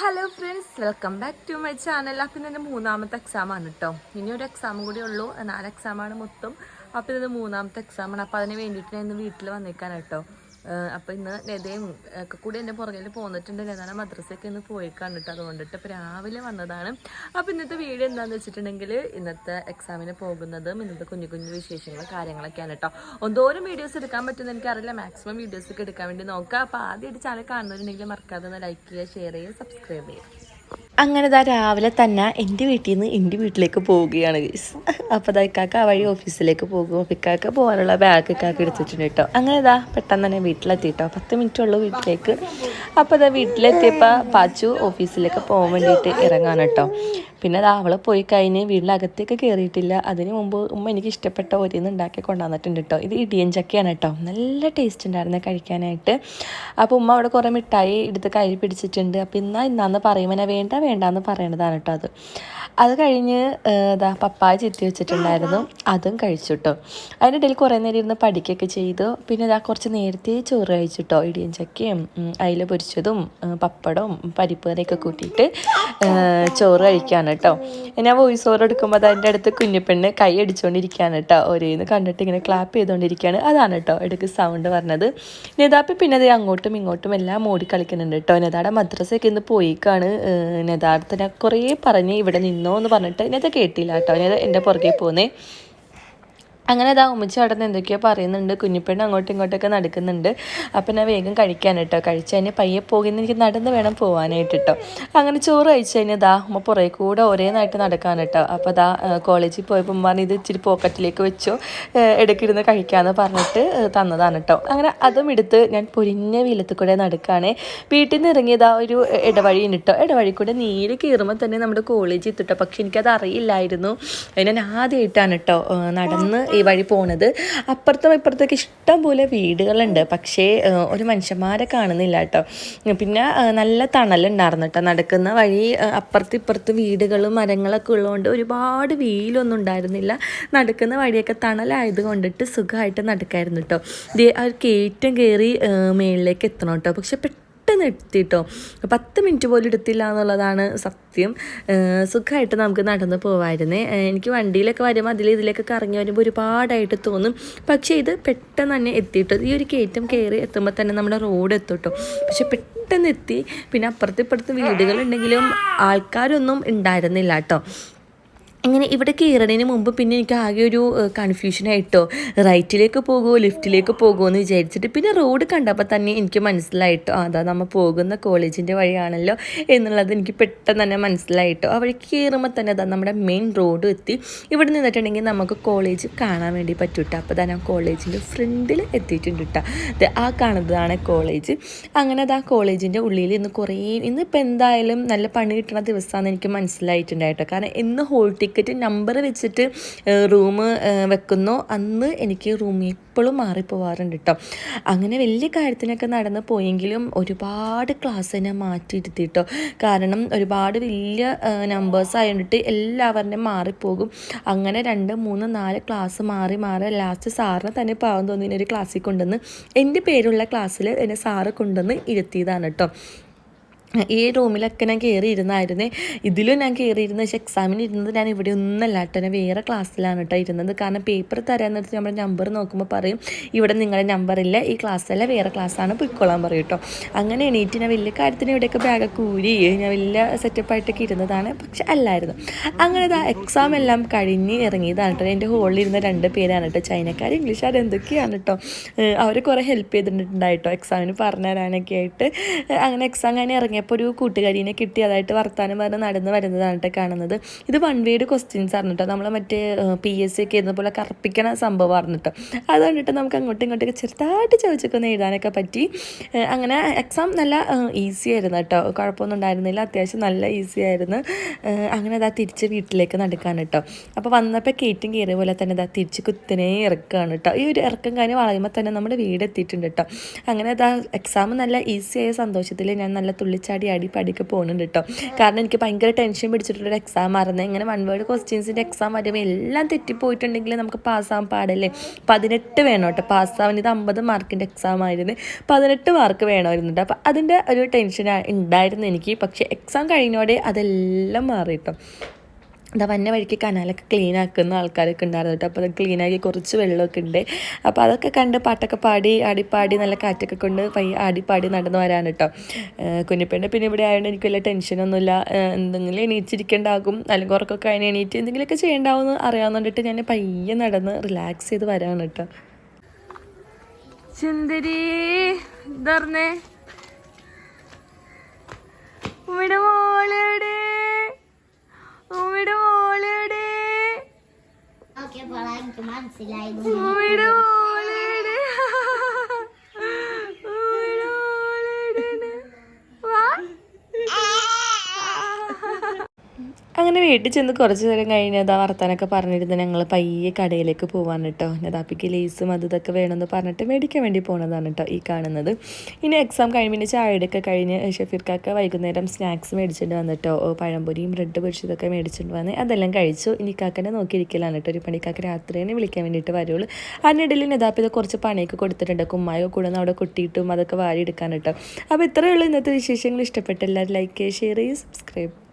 Hello friends welcome back to my channel അപ്പം ഇതിന്റെ മൂന്നാമത്തെ എക്സാം ആണ് കേട്ടോ ഇനി ഒരു എക്സാം കൂടി ഉള്ളൂ. നാല് എക്സാമാണ് മൊത്തം. അപ്പം ഇത് മൂന്നാമത്തെ എക്സാമാണ് അപ്പോൾ അതിന് വേണ്ടിയിട്ട് ഞാൻ ഇന്ന് വീട്ടിൽ വന്നേക്കാൻ കേട്ടോ അപ്പോൾ ഇന്ന് ലതയും ഒക്കെ കൂടി എന്റെ പുറകിൽ പോന്നിട്ടുണ്ട്. ലതാന മദ്രസയ്ക്ക് ഇന്ന് പോയിക്കാണ് കേട്ടോ അതുകൊണ്ടിട്ട് ഇപ്പോൾ രാവിലെ വന്നതാണ്. അപ്പോൾ ഇന്നത്തെ വീഡിയോ എന്താണെന്ന് വെച്ചിട്ടുണ്ടെങ്കിൽ ഇന്നത്തെ എക്സാമിന് പോകുന്നതും ഇന്നത്തെ കുഞ്ഞു കുഞ്ഞു വിശേഷങ്ങളും കാര്യങ്ങളൊക്കെയാണ് കേട്ടോ ഒന്നോരം വീഡിയോസ് എടുക്കാൻ പറ്റുമെന്ന് എനിക്കറിയില്ല. മാക്സിമം വീഡിയോസ് ഒക്കെ എടുക്കാൻ വേണ്ടി നോക്കുക. അപ്പോൾ ആദ്യമായിട്ട് ചാനൽ കാണുന്നവരുണ്ടെങ്കിൽ മറക്കാതെ ഒന്ന് ലൈക്ക് ചെയ്യുക ഷെയർ ചെയ്യുക സബ്സ്ക്രൈബ് ചെയ്യുക. അങ്ങനെ ദാ രാവിലെ തന്നെ എന്റെ വീട്ടിൽ നിന്ന് എന്റെ വീട്ടിലേക്ക് പോവുകയാണ് ഗീസ് അപ്പോൾ ദാ ഇക്കാക്ക ആ വഴി ഓഫീസിലേക്ക് പോകും. അപ്പോൾ ഇക്കാക്ക പോകാനുള്ള ബാഗ് ഇക്കാക്ക എടുത്തിട്ടുണ്ട് കേട്ടോ. അങ്ങനെ ഇതാ പെട്ടെന്ന് തന്നെ വീട്ടിലെത്തി കേട്ടോ പത്ത് മിനിറ്റ് ഉള്ളൂ വീട്ടിലേക്ക്. അപ്പോൾ ദാ വീട്ടിലെത്തിയപ്പോൾ പാച്ചു ഓഫീസിലേക്ക് പോകാൻ വേണ്ടിയിട്ട് ഇറങ്ങാൻ കേട്ടോ. പിന്നെ ദാ അവളെ പോയി കഴിഞ്ഞ് വീടിനകത്തേക്ക് കയറിയിട്ടില്ല അതിന് മുമ്പ് ഉമ്മ എനിക്ക് ഇഷ്ടപ്പെട്ട ഓരോന്ന് ഉണ്ടാക്കി കൊണ്ടുവന്നിട്ടുണ്ട് കേട്ടോ. ഇത് ഇടിയൻ ചക്കയാണ് കേട്ടോ. നല്ല ടേസ്റ്റ് ഉണ്ടായിരുന്നു കഴിക്കാനായിട്ട്. അപ്പോൾ ഉമ്മ അവിടെ കുറേ മിഠായി എടുത്ത് കയ്യിൽ പിടിച്ചിട്ടുണ്ട്. അപ്പോൾ ഇന്നാ ഇന്നാന്ന് പറയുമ്പോൾ ഞാൻ വേണ്ട വേണ്ടാന്ന് പറയണതാണ് കേട്ടോ അത്. അത് കഴിഞ്ഞ് ഇതാ പപ്പായ ചെത്തി വെച്ചിട്ടുണ്ടായിരുന്നു. അതും കഴിച്ചു കേട്ടോ അതിന്റെ ഇടയിൽ കുറേ നേരം ഇരുന്ന് പഠിക്കുകയൊക്കെ ചെയ്തു. പിന്നെ ഇതാ കുറച്ച് നേരത്തെ ചോറ് കഴിച്ചു കേട്ടോ ഇടിയൻ ചക്കയും അയില പൊരിച്ചതും പപ്പടവും പരിപ്പ് കൂട്ടിയിട്ട് ചോറ് കഴിക്കുകയാണ് കേട്ടോ. ഞാൻ വോയിസ് ഓവർ എടുക്കുമ്പോൾ അതിന്റെ അടുത്ത് കുഞ്ഞിപ്പെണ്ണ് കൈ അടിച്ചുകൊണ്ടിരിക്കുകയാണ് കേട്ടോ. ഓരോന്ന് കണ്ടിട്ട് ഇങ്ങനെ ക്ലാപ്പ് ചെയ്തുകൊണ്ടിരിക്കുകയാണ് അതാണ് കേട്ടോ ഇടയ്ക്ക് സൗണ്ട് പറഞ്ഞത്. നേതാപ്പി പിന്നെ അത് അങ്ങോട്ടും ഇങ്ങോട്ടും എല്ലാം ഓടി കളിക്കുന്നുണ്ട് കേട്ടോ. നേതാടെ മദ്രസയൊക്കെ ഇന്ന് പോയിക്കാണ്. നെതാടത്തിനെ കുറേ പറഞ്ഞ് ഇവിടെ നിന്നോ എന്ന് പറഞ്ഞിട്ട് നെത കേട്ടില്ല കേട്ടോ. നെത എന്റെ പുറകെ പോന്നേ. അങ്ങനെ ഇതാ ഉമ്മച്ചി അവിടെ എന്തൊക്കെയോ പറയുന്നുണ്ട്. കുഞ്ഞിപ്പെണ്ണ് അങ്ങോട്ടും ഇങ്ങോട്ടൊക്കെ നടക്കുന്നുണ്ട്. അപ്പം ഞാൻ വേഗം കഴിക്കാൻ കേട്ടോ കഴിച്ച് കഴിഞ്ഞാൽ പയ്യെ പോകുന്ന. എനിക്ക് നടന്ന് വേണം പോകാനായിട്ട് കേട്ടോ അങ്ങനെ ചോറ് കഴിച്ച് കഴിഞ്ഞാൽ ദാ ഉമ്മ പുറകെ കൂടെ ഒരേ നായിട്ട് നടക്കാൻ കേട്ടോ അപ്പോൾ ദാ കോളേജിൽ പോയപ്പോൾ ഉമ്മ ഇത് ഇച്ചിരി പോക്കറ്റിലേക്ക് വെച്ചോ. ഇടയ്ക്കിരുന്ന് കഴിക്കാമെന്ന് പറഞ്ഞിട്ട് തന്നതാണ് കേട്ടോ അങ്ങനെ അതും എടുത്ത് ഞാൻ പൊരിഞ്ഞ വീലത്തിൽ കൂടെ നടക്കുകയാണ് വീട്ടിൽ നിന്ന് ഇറങ്ങിയതാ ഒരു ഇടവഴി ഉണ്ട് കേട്ടോ ഇടവഴി കൂടെ നീര് കയറുമ്പോൾ തന്നെ നമ്മുടെ കോളേജിൽ എത്തിട്ടോ പക്ഷെ എനിക്കത് അറിയില്ലായിരുന്നു. ഞാൻ ആദ്യമായിട്ടാണ് കേട്ടോ നടന്ന് ഈ വഴി പോണത്. അപ്പുറത്തും ഇപ്പുറത്തൊക്കെ ഇഷ്ടം പോലെ വീടുകളുണ്ട്. പക്ഷേ ഒരു മനുഷ്യന്മാരെ കാണുന്നില്ല കേട്ടോ. പിന്നെ നല്ല തണലുണ്ടായിരുന്നു കേട്ടോ. നടക്കുന്ന വഴി അപ്പുറത്ത് ഇപ്പുറത്ത് വീടുകളും മരങ്ങളൊക്കെ ഉള്ളതുകൊണ്ട് ഒരുപാട് വെയിലൊന്നും ഉണ്ടായിരുന്നില്ല. നടക്കുന്ന വഴിയൊക്കെ തണലായത് കൊണ്ടിട്ട് സുഖമായിട്ട് നടക്കായിരുന്നു കേട്ടോ. ആ ഒരു കയറ്റം കയറി മേളിലേക്ക് എത്തണം കേട്ടോ. പക്ഷെ എത്തിട്ടോ പത്ത് മിനിറ്റ് പോലും എടുത്തില്ല എന്നുള്ളതാണ് സത്യം. സുഖമായിട്ട് നമുക്ക് നടന്ന് പോവായിരുന്നേ. എനിക്ക് വണ്ടിയിലൊക്കെ വരുമ്പോൾ അതിൽ ഇതിലൊക്കെ കറങ്ങി വരുമ്പോൾ ഒരുപാടായിട്ട് തോന്നും. പക്ഷേ ഇത് പെട്ടെന്ന് തന്നെ എത്തിയിട്ടോ? ഈ ഒരു കയറ്റം കയറി എത്തുമ്പോൾ തന്നെ നമ്മുടെ റോഡ് എത്തിട്ടോ? പക്ഷെ പെട്ടെന്ന് എത്തി. പിന്നെ അപ്പുറത്ത് ഇപ്പുറത്ത് വീടുകളുണ്ടെങ്കിലും ആൾക്കാരൊന്നും ഉണ്ടായിരുന്നില്ല കേട്ടോ. ഇങ്ങനെ ഇവിടെ കയറുന്നതിന് മുമ്പ് പിന്നെ എനിക്ക് ആകെ ഒരു കൺഫ്യൂഷനായിട്ടോ റൈറ്റിലേക്ക് പോകുമോ ലെഫ്റ്റിലേക്ക് പോകുമോ എന്ന് വിചാരിച്ചിട്ട് പിന്നെ റോഡ് കണ്ടപ്പോൾ തന്നെ എനിക്ക് മനസ്സിലായിട്ടോ അതാ നമ്മൾ പോകുന്ന കോളേജിന്റെ വഴിയാണല്ലോ എന്നുള്ളത് എനിക്ക് പെട്ടെന്ന് തന്നെ മനസ്സിലായിട്ടോ. ആ വഴി കയറുമ്പോൾ തന്നെ അതാ നമ്മുടെ മെയിൻ റോഡ് എത്തി. ഇവിടെ നിന്നിട്ടുണ്ടെങ്കിൽ നമുക്ക് കോളേജ് കാണാൻ വേണ്ടി പറ്റൂട്ടോ. അപ്പോൾ തന്നെ ആ കോളേജിന്റെ ഫ്രണ്ടിൽ എത്തിയിട്ടുണ്ട് കേട്ടോ ആ കാണുന്നതാണ് കോളേജ് അങ്ങനെ അത് ആ കോളേജിന്റെ ഉള്ളിൽ ഇന്ന് കുറേ ഇന്നിപ്പോൾ എന്തായാലും നല്ല പണി കിട്ടുന്ന ദിവസമാണെന്ന് എനിക്ക് മനസ്സിലായിട്ടുണ്ടായിട്ടോ. കാരണം ഇന്ന് ഹോൾ ടിക്കറ്റ് നമ്പർ വെച്ചിട്ട് റൂം വെക്കുന്നു. അന്ന് എനിക്ക് റൂം ഇപ്പോഴും മാറിപ്പോവാറുണ്ട് കേട്ടോ അങ്ങനെ വലിയ കാര്യത്തിനൊക്കെ നടന്നു പോയെങ്കിലും ഒരുപാട് ക്ലാസ് തന്നെ മാറ്റിയിരുത്തി കേട്ടോ കാരണം ഒരുപാട് വലിയ നമ്പേഴ്സ് ആയതുകൊണ്ടിട്ട് എല്ലാവരുടെയും മാറിപ്പോകും. അങ്ങനെ രണ്ട് മൂന്ന് നാല് ക്ലാസ് മാറി മാറി ലാസ്റ്റ് സാറിനെ തന്നെ പാവം തോന്നി ഒരു ക്ലാസ്സിൽ കൊണ്ടുവന്ന് എന്റെ പേരുള്ള ക്ലാസ്സിൽ എന്നെ സാറ് കൊണ്ടുവന്ന് ഇരുത്തിയതാണ് കേട്ടോ ഈ റൂമിലൊക്കെ ഞാൻ കയറി ഇരുന്നായിരുന്നേ ഇതിലും ഞാൻ കയറിയിരുന്നു പക്ഷേ എക്സാമിന് ഇരുന്നത് ഞാൻ ഇവിടെ ഒന്നല്ല കേട്ടോ. ഞാൻ വേറെ ക്ലാസ്സിലാണ് കേട്ടോ ഇരുന്നത്. കാരണം പേപ്പർ തരാൻ നേരത്ത് നമ്മുടെ നമ്പർ നോക്കുമ്പോൾ പറയും ഇവിടെ നിങ്ങളുടെ നമ്പറില്ല ഈ ക്ലാസ്സല്ല വേറെ ക്ലാസ്സാണ് പൊയ്ക്കോളാൻ പറയും കേട്ടോ. അങ്ങനെ എണീറ്റ് ഞാൻ വലിയ കാര്യത്തിന് ഇവിടെയൊക്കെ ബാഗൊക്കെ ഊരി ഞാൻ വലിയ സെറ്റപ്പായിട്ടൊക്കെ ഇരുന്നതാണ്. പക്ഷെ അല്ലായിരുന്നു. അങ്ങനെ ഇതാ എക്സാം എല്ലാം കഴിഞ്ഞ് ഇറങ്ങിയതാണ് കേട്ടോ. എന്റെ ഹോളിൽ ഇരുന്ന രണ്ട് പേരാണ് കേട്ടോ. ചൈനക്കാർ ഇംഗ്ലീഷുകാർ എന്തൊക്കെയാണ് കേട്ടോ. അവർ കുറേ ഹെൽപ്പ് ചെയ്തിട്ടുണ്ടായിട്ടോ എക്സാമിന് പറഞ്ഞു തരാനൊക്കെ ആയിട്ട്. അങ്ങനെ എക്സാം കഴിഞ്ഞ് ഇറങ്ങിയപ്പോൾ ഒരു കൂട്ടുകാരിനെ കിട്ടി. അതായിട്ട് വർത്താനം പറഞ്ഞ് നടന്ന് വരുന്നതാണ് കേട്ടോ കാണുന്നത്. ഇത് വൺ വേഡ് ക്വസ്റ്റ്യൻസ് ആണ് നമ്മൾ മറ്റേ പി എസ് സി ഒക്കെ ഇരുന്ന പോലെ കറപ്പിക്കണ സംഭവം കേട്ടോ. അത് കണ്ടിട്ട് നമുക്ക് അങ്ങോട്ടും ഇങ്ങോട്ടൊക്കെ ചെറുതായിട്ട് ചോദിച്ചൊക്കെ എഴുതാനൊക്കെ പറ്റി. അങ്ങനെ എക്സാം നല്ല ഈസി ആയിരുന്നു കേട്ടോ. കുഴപ്പമൊന്നും ഉണ്ടായിരുന്നില്ല. അത്യാവശ്യം നല്ല ഈസി ആയിരുന്നു. അങ്ങനെ അതാ തിരിച്ച് വീട്ടിലേക്ക് നടക്കാൻ കേട്ടോ. അപ്പോൾ വന്നപ്പോൾ കയറ്റും കയറിയ പോലെ തന്നെ അതാ തിരിച്ച് കുത്തിനെ ഇറക്കുകയാണ് കേട്ടോ. ഈ ഒരു ഇറക്കം കാര്യം വളയുമ്പോൾ തന്നെ നമ്മുടെ വീട് എത്തിയിട്ടുണ്ട് കേട്ടോ. അങ്ങനെ അതാ എക്സാം നല്ല ഈസി ആയ സന്തോഷത്തിൽ ഞാൻ നല്ല തുള്ളിച്ചാടി ചാടി ആടി പാടിയൊക്കെ പോകുന്നുണ്ട് കേട്ടോ കാരണം എനിക്ക് ഭയങ്കര ടെൻഷൻ പിടിച്ചിട്ടുള്ളൊരു എക്സാം ആയിരുന്നു. ഇങ്ങനെ വൺ വേർഡ് ക്വസ്റ്റ്യൻസിന്റെ എക്സാം വരുമ്പോൾ എല്ലാം തെറ്റിപ്പോയിട്ടുണ്ടെങ്കിൽ നമുക്ക് പാസ്സാകാൻ പാടല്ലേ? പതിനെട്ട് വേണം കേട്ടോ പാസ്സാവാൻ ഇത് അമ്പത് മാർക്കിന്റെ എക്സാം ആയിരുന്നു. പതിനെട്ട് മാർക്ക് വേണമായിരുന്നു കേട്ടോ അപ്പോൾ അതിന്റെ ഒരു ടെൻഷൻ ഉണ്ടായിരുന്നു എനിക്ക്. പക്ഷേ എക്സാം കഴിഞ്ഞോടെ അതെല്ലാം മാറി കേട്ടോ എന്താ വന്ന വഴിക്ക് കനാലൊക്കെ ക്ലീൻ ആക്കുന്ന ആൾക്കാരൊക്കെ ഉണ്ടായിരുന്നു കേട്ടോ. അപ്പോൾ അത് ക്ലീൻ ആക്കി കുറച്ച് വെള്ളമൊക്കെ ഉണ്ട്. അപ്പോൾ അതൊക്കെ കണ്ട് പാട്ടൊക്കെ പാടി ആടിപ്പാടി നല്ല കാറ്റൊക്കെ കൊണ്ട് പയ്യെ ആടിപ്പാടി നടന്നു വരാൻ കേട്ടോ. കുഞ്ഞിപ്പേന്റെ പിന്നെ ഇവിടെ ആയതുകൊണ്ട് എനിക്ക് വലിയ ടെൻഷനൊന്നുമില്ല എന്തെങ്കിലും എണീച്ചിരിക്കേണ്ടാകും. അല്ലെങ്കിൽ ഉറക്കൊക്കെ കഴിഞ്ഞ് എണീറ്റ് എന്തെങ്കിലുമൊക്കെ ചെയ്യേണ്ടാവുമെന്ന് അറിയാവുന്നതുകൊണ്ടിട്ട് ഞാൻ പയ്യെ നടന്ന് റിലാക്സ് ചെയ്ത് വരാണ് കേട്ടോ. ചുന്ദരി ഇതറിഞ്ഞേ എനിക്ക് അങ്ങനെ വീട്ടിൽ ചെന്ന് കുറച്ച് നേരം കഴിഞ്ഞ് അതാ വർത്താനൊക്കെ പറഞ്ഞിരുന്ന് ഞങ്ങൾ പയ്യെ കടയിലേക്ക് പോവാണ് കേട്ടോ നദാപ്പിക്ക് ലേസും അത് ഇതൊക്കെ വേണമെന്ന് പറഞ്ഞിട്ട് മേടിക്കാൻ വേണ്ടി പോണതാണ് കേട്ടോ ഈ കാണുന്നത്. ഇനി എക്സാം കഴിയുമ്പോൾ ചായയുടെയൊക്കെ കഴിഞ്ഞ് ഷഫീർക്കൊക്കെ വൈകുന്നേരം സ്നാക്സ് മേടിച്ചിട്ട് വന്നിട്ടോ പഴംപൊരിയും ബ്രെഡ് പൊരിച്ചതൊക്കെ മേടിച്ചിട്ട് വന്ന് അതെല്ലാം കഴിച്ചു. ഇനി കാക്കനെ നോക്കിയിരിക്കലാണ് കേട്ടോ ഒരു പണിക്കാക്ക് തന്നെ വിളിക്കാൻ വേണ്ടിയിട്ട് വരുള്ളൂ. അതിനിടയിൽ നദാപ്പിത് കുറച്ച് പണിയൊക്കെ കൊടുത്തിട്ടുണ്ട്. കുമ്മായൊക്കെ കൂടുന്ന അവിടെ കൊട്ടിയിട്ടും അതൊക്കെ വാരി എടുക്കാൻ കേട്ടോ അപ്പോൾ ഇത്രയേ ഉള്ളൂ ഇന്നത്തെ വിശേഷങ്ങൾ. ഇഷ്ടപ്പെട്ട ലൈക്ക് ചെയ്യുക ഷെയർ ചെയ്യുക സബ്സ്ക്രൈബ്